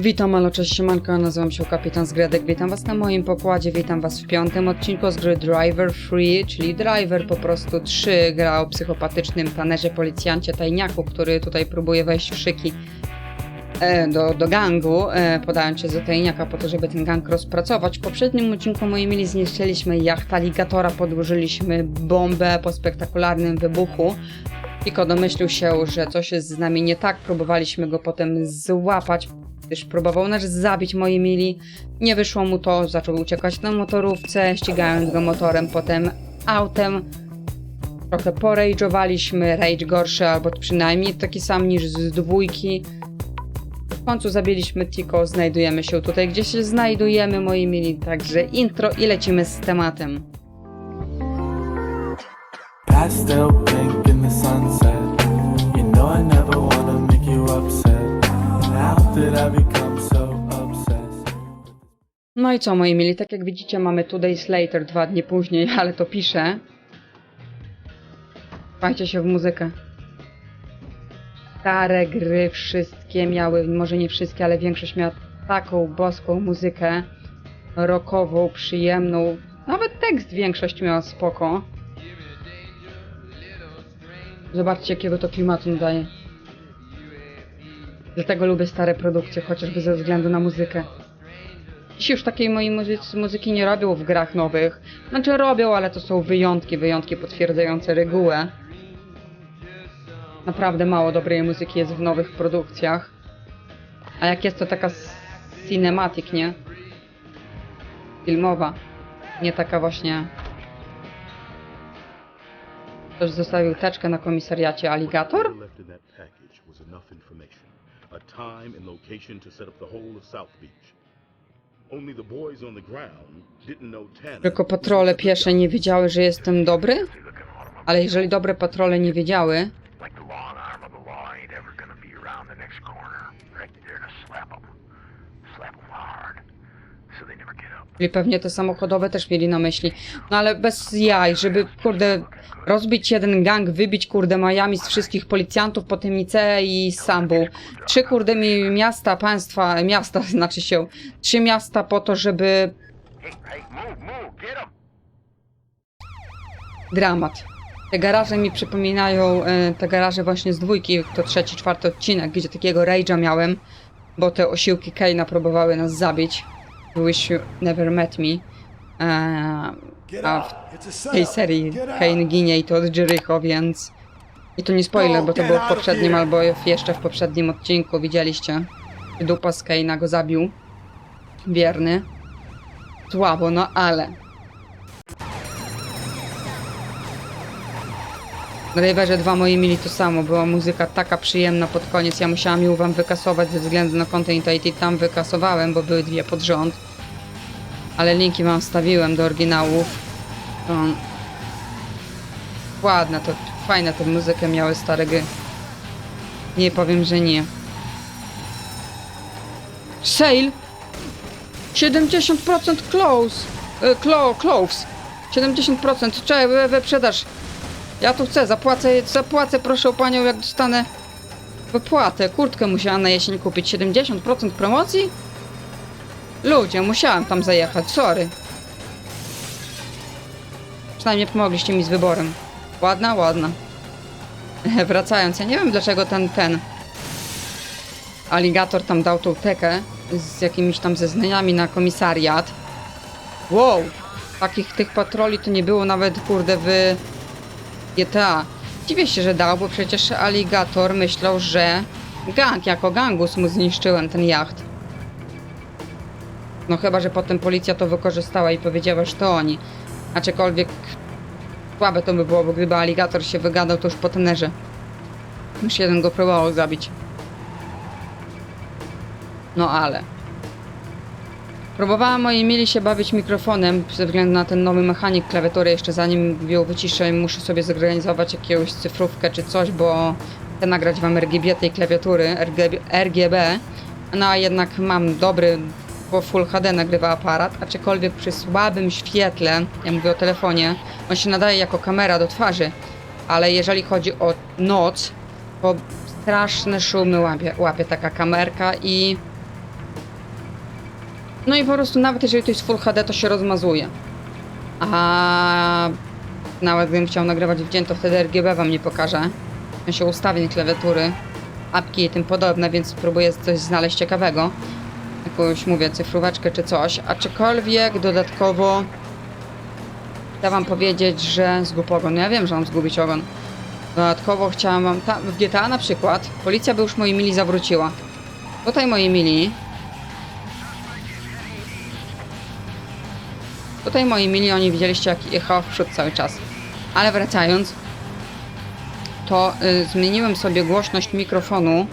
Witam, alo, cześć, siemanko, nazywam się Kapitan Zgredek, witam was na moim pokładzie, witam was w piątym odcinku z gry Driver Free, czyli Driver po prostu 3, gra o psychopatycznym tanerze policjancie tajniaku, który tutaj próbuje wejść w szyki e, do, do gangu, e, podając się za tajniaka po to, żeby ten gang rozpracować. W poprzednim odcinku, moi mili, zniszczyliśmy jacht aligatora, podłożyliśmy bombę po spektakularnym wybuchu. Piko domyślił się, że coś jest z nami nie tak, próbowaliśmy go potem złapać, gdyż próbował nas zabić, moi mili. Nie wyszło mu to, zaczął uciekać na motorówce, ścigając go motorem, potem autem. Trochę porage'owaliśmy, rage gorszy, albo przynajmniej taki sam niż z dwójki. W końcu zabiliśmy Tiko, znajdujemy się tutaj, gdzie się znajdujemy, moi mili, także intro i lecimy z tematem. Pink in the sunset. You know I never wanna make you upset. No i co, moi mili, tak jak widzicie, mamy Two Later, dwa dni później, ale to piszę. Słuchajcie się w muzykę. Stare gry, wszystkie miały, może nie wszystkie, ale większość miała taką boską muzykę. Rockową, przyjemną. Nawet tekst większość miała spoko. Zobaczcie, jakiego to klimatu daje. Dlatego lubię stare produkcje, chociażby ze względu na muzykę. Dziś już takiej mojej muzyki nie robią w grach nowych. Znaczy robią, ale to są wyjątki, wyjątki potwierdzające regułę. Naprawdę mało dobrej muzyki jest w nowych produkcjach. A jak jest to taka cinematic, nie? Filmowa. Nie taka właśnie... Ktoś zostawił teczkę na komisariacie Alligator? A time and location to set up the whole of South Beach. Only the boys on the ground didn't know Tanner. Tylko patrole piesze nie wiedziały, że jestem dobry? Ale jeżeli dobre patrole nie wiedziały, Czyli pewnie te samochodowe też mieli na myśli. No ale bez jaj, żeby kurde rozbić jeden gang, wybić kurde Miami z wszystkich policjantów, potem Nice i Sambu. Trzy kurde mi miasta, państwa, miasta znaczy się, trzy miasta po to, żeby dramat. Te garaże mi przypominają e, te garaże właśnie z dwójki, to trzeci, czwarty odcinek, gdzie takiego rage'a miałem, bo te osiłki Kane'a próbowały nas zabić. Wish you never met me. E, a w tej serii Kane ginie i to od Jericho, więc... I to nie spoiler, bo to było w poprzednim albo jeszcze w poprzednim odcinku, widzieliście. Dupa z Kane'a go zabił. Wierny. Słabo, no ale... W Riverze 2 moi mieli to samo, była muzyka taka przyjemna pod koniec, ja musiałam ją wam wykasować ze względu na Continuity, tam wykasowałem, bo były dwie pod rząd. Ale linki wam wstawiłem do oryginałów. To... Ładna to, fajna to muzykę miały stare gry. Nie powiem, że nie. Sale! 70% close! E, Clo, close! 70% czekaj, wyprzedaż. Ja tu chcę, zapłacę, zapłacę proszę panią, jak dostanę wypłatę. Kurtkę musiałam na jesień kupić. 70% promocji? Ludzie, musiałam tam zajechać, sorry. Przynajmniej pomogliście mi z wyborem. Ładna, ładna. Wracając, ja nie wiem dlaczego ten, ten aligator tam dał tą tekę z jakimiś tam zeznaniami na komisariat. Wow! Takich tych patroli to nie było nawet, kurde, w GTA. Dziwię się, że dał, bo przecież aligator myślał, że gang, jako gangus mu zniszczyłem ten jacht. No chyba, że potem policja to wykorzystała i powiedziała, że to oni. Aczkolwiek słabe to by było, bo gdyby aligator się wygadał, to już po tenerze. Już jeden go próbował zabić. No ale... Próbowałam moi mieli się bawić mikrofonem ze względu na ten nowy mechanik klawiatury. Jeszcze zanim ją wyciszę, muszę sobie zorganizować jakąś cyfrówkę czy coś, bo chcę nagrać wam RGB tej klawiatury, RGB, RGB. No a jednak mam dobry, bo Full HD nagrywa aparat, aczkolwiek przy słabym świetle, ja mówię o telefonie, on się nadaje jako kamera do twarzy, ale jeżeli chodzi o noc, to straszne szumy łapie, łapie taka kamerka i No i po prostu nawet jeżeli to jest Full HD, to się rozmazuje. A nawet gdybym chciał nagrywać w dzień, to wtedy RGB wam nie pokaże. Ja się ustawień klawiatury, apki i tym podobne, więc spróbuję coś znaleźć ciekawego. Jakąś, mówię, cyfróweczkę czy coś. Aczkolwiek dodatkowo chcę wam powiedzieć, że zgub ogon. Ja wiem, że mam zgubić ogon. Dodatkowo chciałam wam... Ta, w GTA na przykład policja by już moi mili zawróciła. Tutaj moi mili Tutaj moi mili, oni widzieliście jak jechała w przód cały czas. Ale wracając, to y, zmieniłem sobie głośność mikrofonu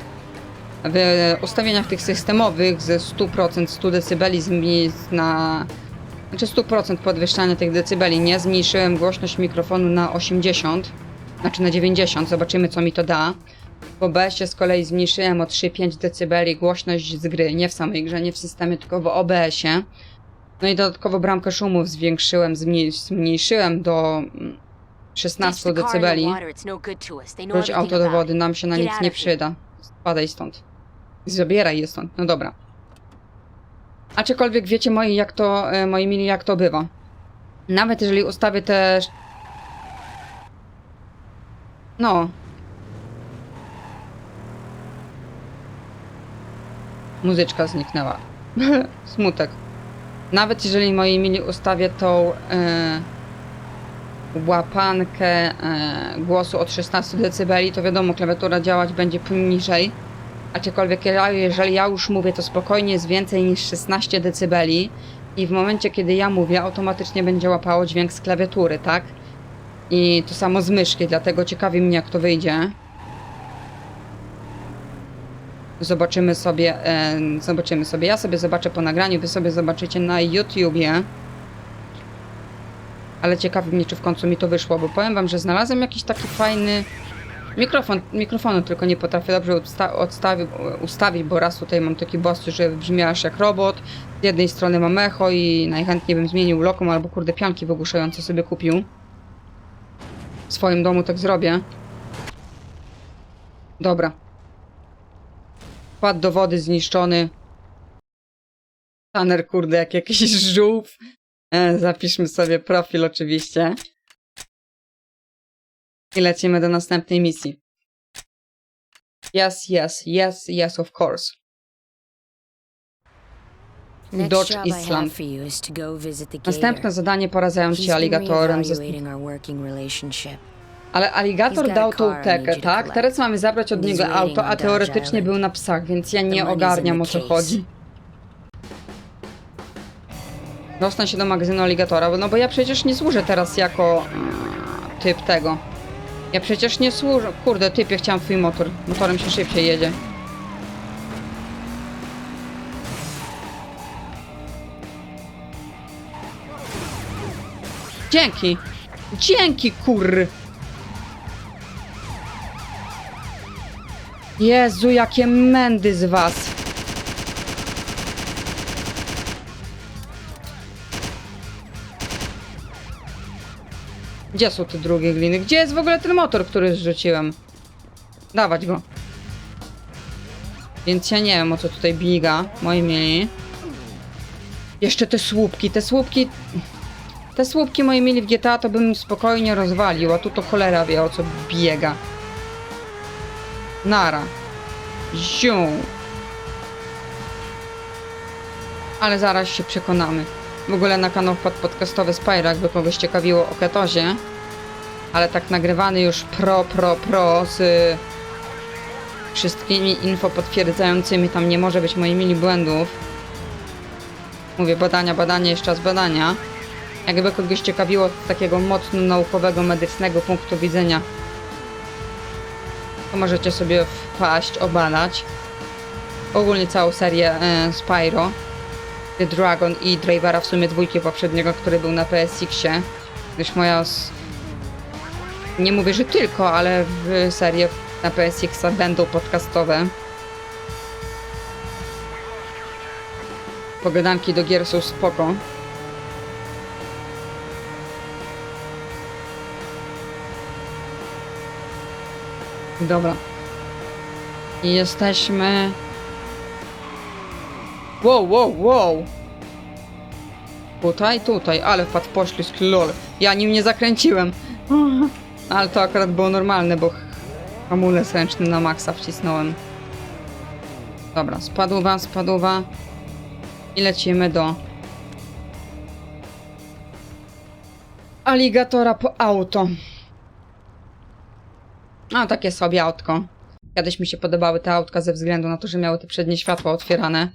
w ustawieniach tych systemowych ze 100% 100 dB na... Znaczy 100% podwyższania tych decybeli. Nie zmniejszyłem głośność mikrofonu na 80, znaczy na 90. Zobaczymy co mi to da. W OBS-ie z kolei zmniejszyłem o 3-5 dB głośność z gry. Nie w samej grze, nie w systemie, tylko w OBS-ie. No i dodatkowo bramkę szumów zwiększyłem, zmniej- zmniejszyłem do mm, 16 dB. Wróć auto do wody, nam się na nic nie przyda. Spadaj stąd. Zabieraj je stąd. No dobra. Aczkolwiek wiecie moi, jak to, e, moi mili, jak to bywa. Nawet jeżeli ustawię też... No. Muzyczka zniknęła. Smutek. Nawet jeżeli moi mili ustawię tą e, łapankę e, głosu od 16 dB, to wiadomo, klawiatura działać będzie poniżej. Aczkolwiek jeżeli ja już mówię, to spokojnie jest więcej niż 16 dB i w momencie, kiedy ja mówię, automatycznie będzie łapało dźwięk z klawiatury, tak? I to samo z myszki, dlatego ciekawi mnie, jak to wyjdzie. Zobaczymy sobie, e, zobaczymy sobie. Ja sobie zobaczę po nagraniu, wy sobie zobaczycie na YouTubie. Ale ciekawi mnie, czy w końcu mi to wyszło, bo powiem wam, że znalazłem jakiś taki fajny mikrofon. Mikrofonu tylko nie potrafię dobrze ustawić, bo raz tutaj mam taki boss, że brzmi aż jak robot. Z jednej strony mam echo i najchętniej bym zmienił lokum albo kurde pianki wygłuszające sobie kupił. W swoim domu tak zrobię. Dobra. Wpadł do wody zniszczony. Tanner, kurde, jak jakiś żółw. E, zapiszmy sobie profil oczywiście. I lecimy do następnej misji. Yes, yes, yes, yes, of course. Dodge Island. Następne zadanie zająć He's się been aligatorem. Ze... Ale aligator dał tą tekę, tak? Teraz mamy zabrać od niego auto, a teoretycznie był na psach, więc ja nie ogarniam o co chodzi. Dostanę się do magazynu aligatora, no bo ja przecież nie służę teraz jako mm, typ tego. Ja przecież nie służę. Kurde, typie, chciałam twój motor. Motorem się szybciej jedzie. Dzięki. Dzięki, kur. Jezu, jakie mędy z was. Gdzie są te drugie gliny? Gdzie jest w ogóle ten motor, który zrzuciłem? Dawać go. Więc ja nie wiem, o co tutaj biga, moi mieli. Jeszcze te słupki, te słupki... Te słupki moi mieli w GTA, to bym spokojnie rozwalił, a tu to cholera wie, o co biega. Nara. Ziu. Ale zaraz się przekonamy. W ogóle na kanał wpadł podcastowy Spyro, jakby kogoś ciekawiło o ketozie. Ale tak nagrywany już pro, pro, pro z wszystkimi info potwierdzającymi. Tam nie może być moi mili błędów. Mówię badania, badania, jeszcze raz badania. Jakby kogoś ciekawiło z takiego mocno naukowego, medycznego punktu widzenia, to możecie sobie wpaść, obadać. Ogólnie całą serię e, Spyro. The Dragon i Drivera w sumie dwójki poprzedniego, który był na PSX-ie. Gdyż moja... Nie mówię, że tylko, ale w serie na PSX-a będą podcastowe. Pogadanki do gier są spoko. Dobra. I jesteśmy... Wow, wow, wow! Tutaj, tutaj, ale wpadł poślizg, lol. Ja nim nie zakręciłem. Ale to akurat było normalne, bo hamulec ręczny na maksa wcisnąłem. Dobra, spadła, spadła. I lecimy do aligatora po auto. A, takie sobie autko. Kiedyś mi się podobały te autka ze względu na to, że miały te przednie światła otwierane.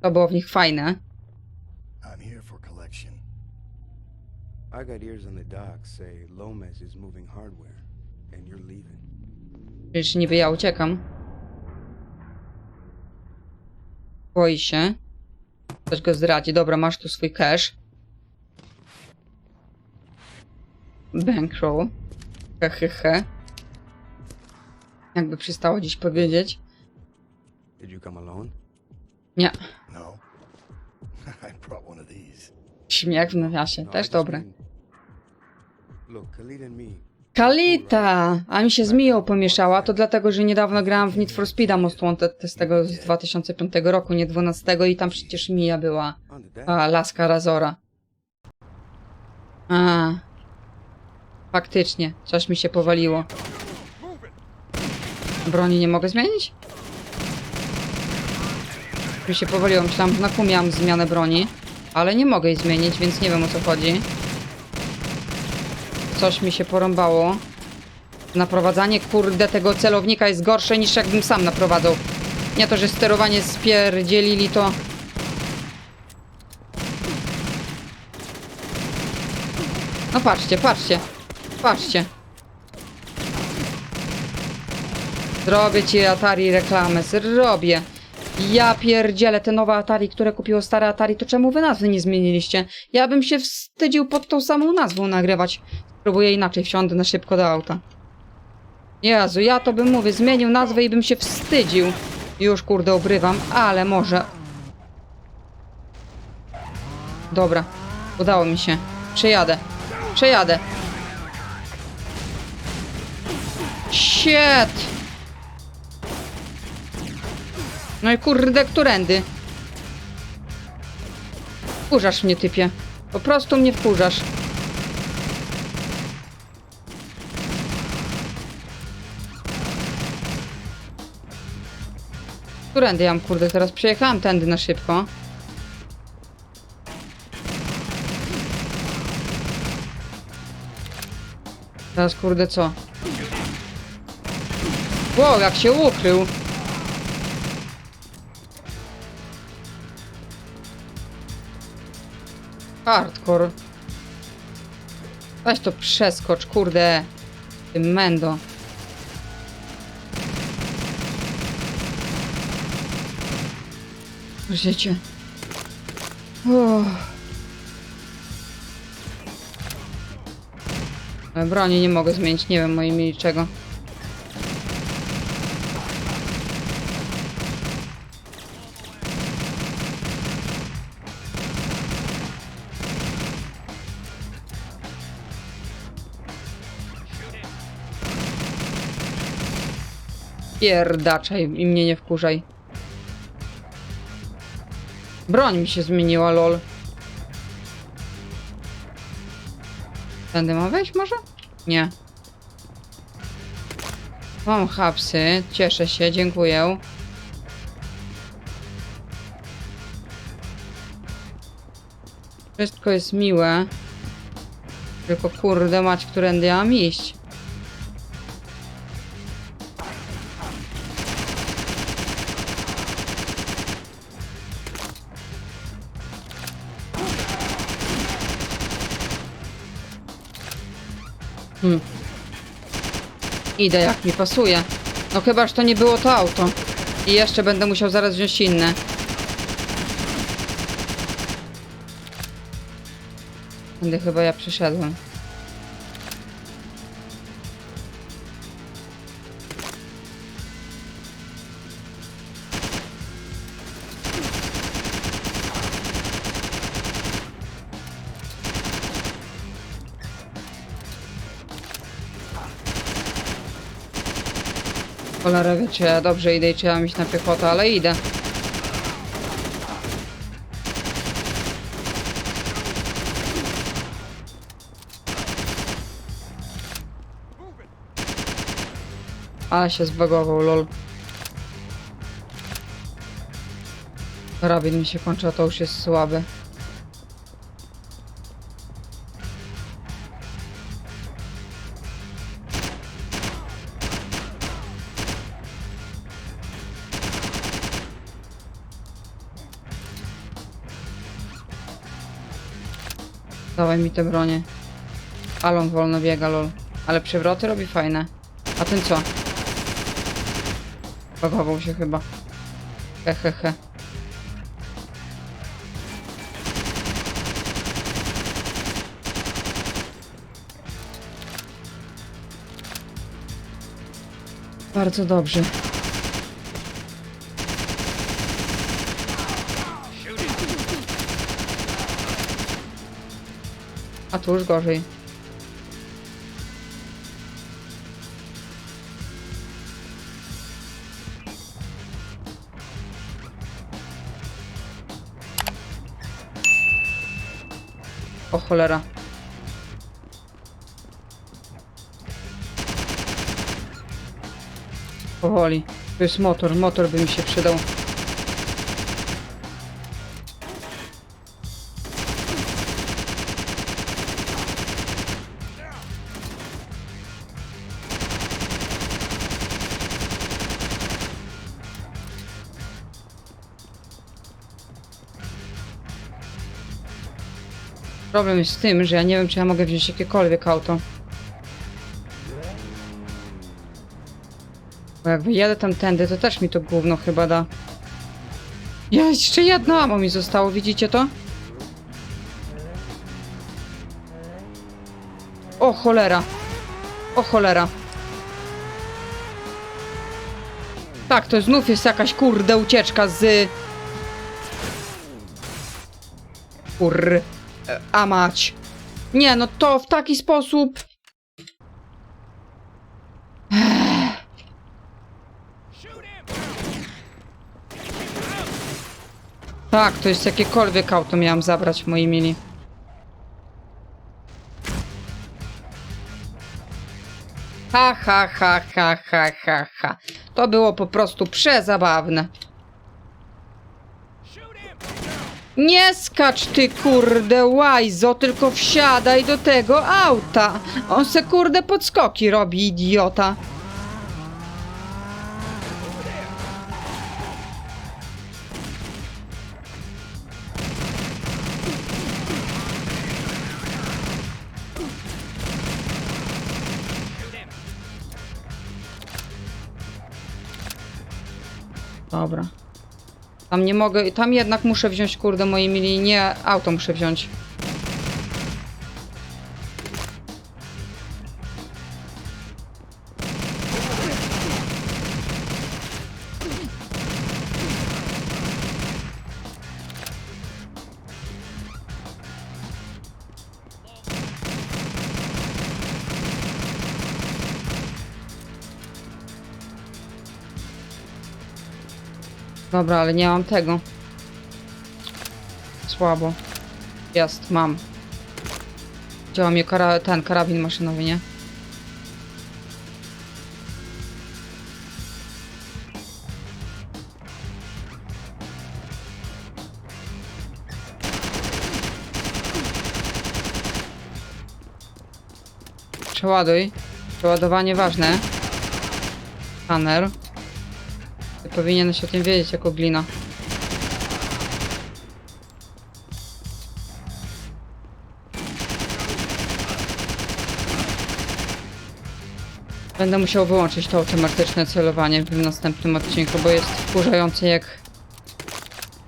To było w nich fajne. I'm here for collection. I got ears on the dock say is moving hardware, and you're leaving. Przecież niby ja uciekam. Boi się. Ktoś go zdradzi. Dobra, masz tu swój cash. Bankroll. Hehehe. Jakby przystało dziś powiedzieć. Did you come alone? Nie. No? I brought one of these. Śmiech w nawiasie. No, Też dobre. mean- Look, Khalid and me. Kalita! A mi się z Miją pomieszała, to dlatego, że niedawno grałam w Need for Speed'a Most Wanted z tego z 2005 roku, nie 12 i tam przecież Mija była. A, Laska Razora. A. Faktycznie, coś mi się powaliło. Broni nie mogę zmienić? Mi się powaliło, myślałam, miałam zmianę broni. Ale nie mogę jej zmienić, więc nie wiem o co chodzi. Coś mi się porąbało. Naprowadzanie, kurde, tego celownika jest gorsze niż jakbym sam naprowadzał. Nie to, że sterowanie spierdzielili, to... No patrzcie, patrzcie. Patrzcie. Zrobię ci Atari reklamę, zrobię. Ja pierdzielę te nowe Atari, które kupiło stare Atari, to czemu wy nazwy nie zmieniliście? Ja bym się wstydził pod tą samą nazwą nagrywać. Spróbuję inaczej, wsiądę na szybko do auta. Jezu, ja to bym, mówię, zmienił nazwę i bym się wstydził. Już, kurde, obrywam, ale może... Dobra, udało mi się. Przejadę. Przejadę. Shit! No i kurde, którędy? Wkurzasz mnie, typie. Po prostu mnie wkurzasz. Którędy ja mam, kurde, teraz przejechałam tędy na szybko. Teraz, kurde, co? Wow, jak się ukrył! Hardcore. Weź to przeskocz, kurde. Mendo. Życie. Uff. Broni nie mogę zmienić, nie wiem mojej mieli czego. Pierdaczaj i mnie nie wkurzaj. Broń mi się zmieniła, lol. Tędy mam wejść może? Nie. Mam hapsy, cieszę się, dziękuję. Wszystko jest miłe. Tylko kurde mać, którędy ja mam iść. Hmm. Idę jak mi pasuje. No chyba, że to nie było to auto. I jeszcze będę musiał zaraz wziąć inne. Będę chyba ja przeszedłem. Cholera wiecie, dobrze idę i trzeba mieć na piechotę, ale idę. A się zbagował, lol. Rabin mi się kończy, a to już jest słaby. Dawaj mi te bronie. Alon wolno biega, lol. Ale przewroty robi fajne. A ten co? Bagował się chyba. Hehehe. He, he. Bardzo dobrze. Tu już gorzej. O cholera. Powoli. To jest motor, motor by mi się przydał. Problem jest z tym, że ja nie wiem, czy ja mogę wziąć jakiekolwiek auto. Bo jak wyjadę tamtędy, to też mi to gówno chyba da. Ja jeszcze jedno amo mi zostało, widzicie to? O cholera. O cholera. Tak, to znów jest jakaś kurde ucieczka z... Kur... A mać. Nie, no to w taki sposób... Tak, to jest jakiekolwiek auto miałam zabrać, moi mili. Ha, ha, ha, ha, ha, ha, ha. To było po prostu przezabawne. Nie skacz ty kurde łajzo, tylko wsiadaj do tego auta. On se kurde podskoki robi, idiota. Dobra. Tam nie mogę, tam jednak muszę wziąć, kurde, moi mili, nie auto muszę wziąć. Dobra, ale nie mam tego. Słabo. Jest, mam. Działa mi kara ten karabin maszynowy, nie? Przeładuj. Przeładowanie ważne. Scanner. Powinieneś o tym wiedzieć jako glina. Będę musiał wyłączyć to automatyczne celowanie w następnym odcinku, bo jest wkurzające jak...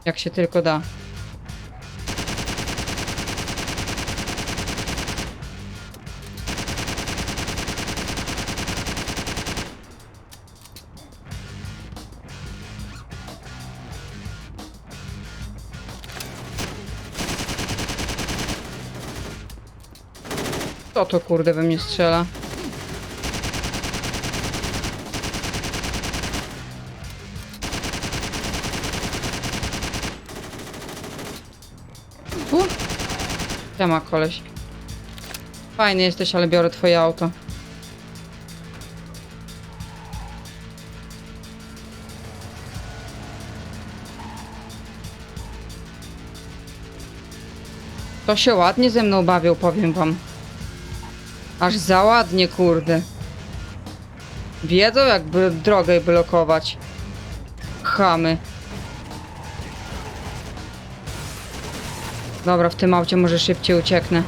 jak się tylko da. Kto to kurde we mnie strzela? U! Ja ma koleś. Fajny jesteś, ale biorę twoje auto. To się ładnie ze mną bawił, powiem wam. Aż za ładnie, kurde. Wiedzą, jakby drogę blokować. Chamy. Dobra, w tym aucie może szybciej ucieknę.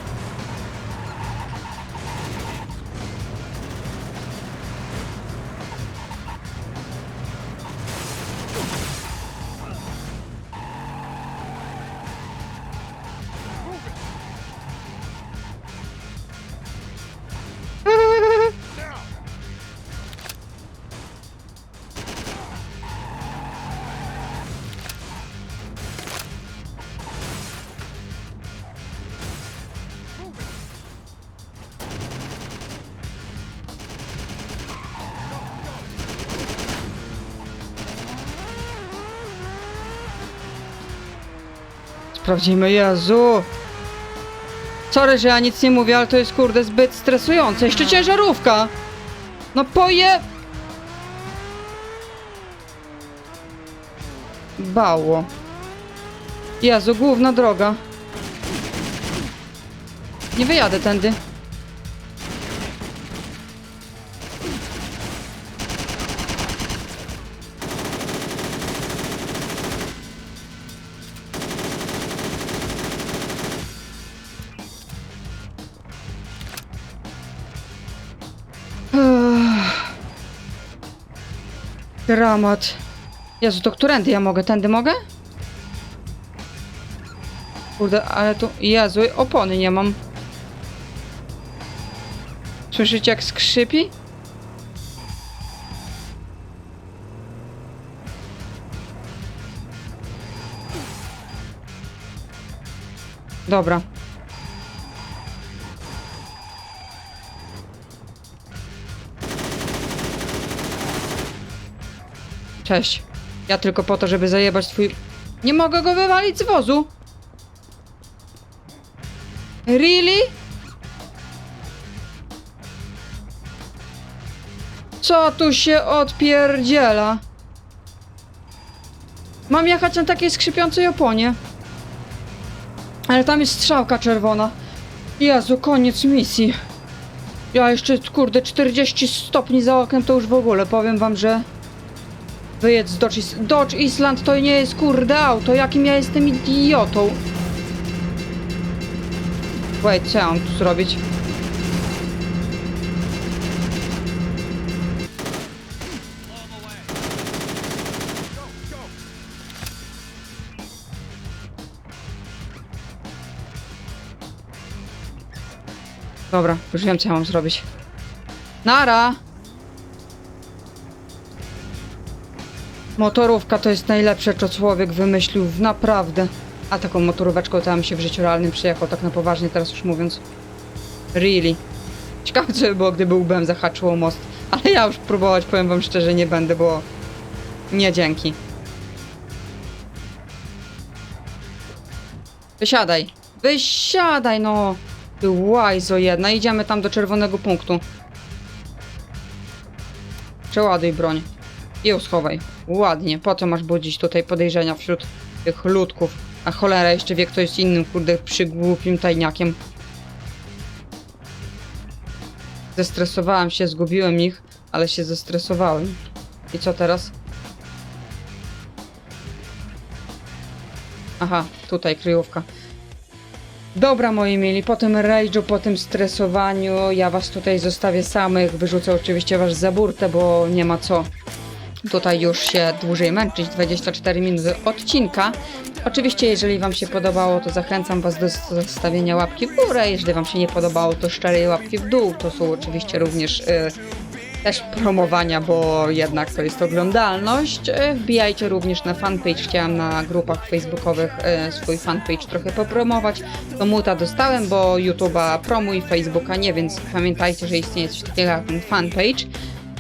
Sprawdzimy, Jezu! Sorry, że ja nic nie mówię, ale to jest kurde zbyt stresujące. Jeszcze ciężarówka! No poje... Bało. Jezu, główna droga. Nie wyjadę tędy. Dramat. Jezu, to którędy ja mogę? Tędy mogę? Kurde, ale tu... Jezu, opony nie mam. Słyszycie jak skrzypi? Dobra. Cześć. Ja tylko po to, żeby zajebać twój... Nie mogę go wywalić z wozu! Really? Co tu się odpierdziela? Mam jechać na takiej skrzypiącej oponie. Ale tam jest strzałka czerwona. Jezu, koniec misji. Ja jeszcze, kurde, 40 stopni za oknem to już w ogóle. Powiem wam, że... Wyjedź z Dodge, Is- Dodge Island to nie jest kurde auto, jakim ja jestem idiotą. Wait, co ja mam tu zrobić? Dobra, już wiem co ja mam zrobić. Nara! Motorówka to jest najlepsze, co człowiek wymyślił, naprawdę. A taką motoróweczką bym się w życiu realnym przyjechał, tak na poważnie teraz już mówiąc. Really. Ciekawe co by było, gdyby łbem zahaczyło most. Ale ja już próbować, powiem wam szczerze, nie będę, bo... Nie dzięki. Wysiadaj. Wysiadaj, no. Ty łajzo jedna. Idziemy tam do czerwonego punktu. Przeładuj broń. I ją schowaj. Ładnie. Po co masz budzić tutaj podejrzenia wśród tych ludków? A cholera jeszcze wie kto jest innym, kurde, przygłupim tajniakiem. Zestresowałem się, zgubiłem ich, ale się zestresowałem. I co teraz? Aha, tutaj kryjówka. Dobra, moi mieli, po tym rage'u, po tym stresowaniu, ja was tutaj zostawię samych, wyrzucę oczywiście was za burtę, bo nie ma co tutaj już się dłużej męczyć, 24 minuty odcinka. Oczywiście, jeżeli wam się podobało, to zachęcam was do zostawienia łapki w górę, jeżeli wam się nie podobało, to szczerej łapki w dół, to są oczywiście również... y, też promowania, bo jednak to jest oglądalność. E, Wbijajcie również na fanpage. Chciałam na grupach facebookowych e, swój fanpage trochę popromować. To muta dostałem, bo YouTube'a promuj, Facebooka nie, więc pamiętajcie, że istnieje coś takiego jak ten fanpage.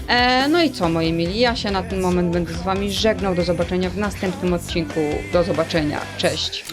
E, no i co, moi mili, ja się na ten moment będę z wami żegnał. Do zobaczenia w następnym odcinku. Do zobaczenia. Cześć.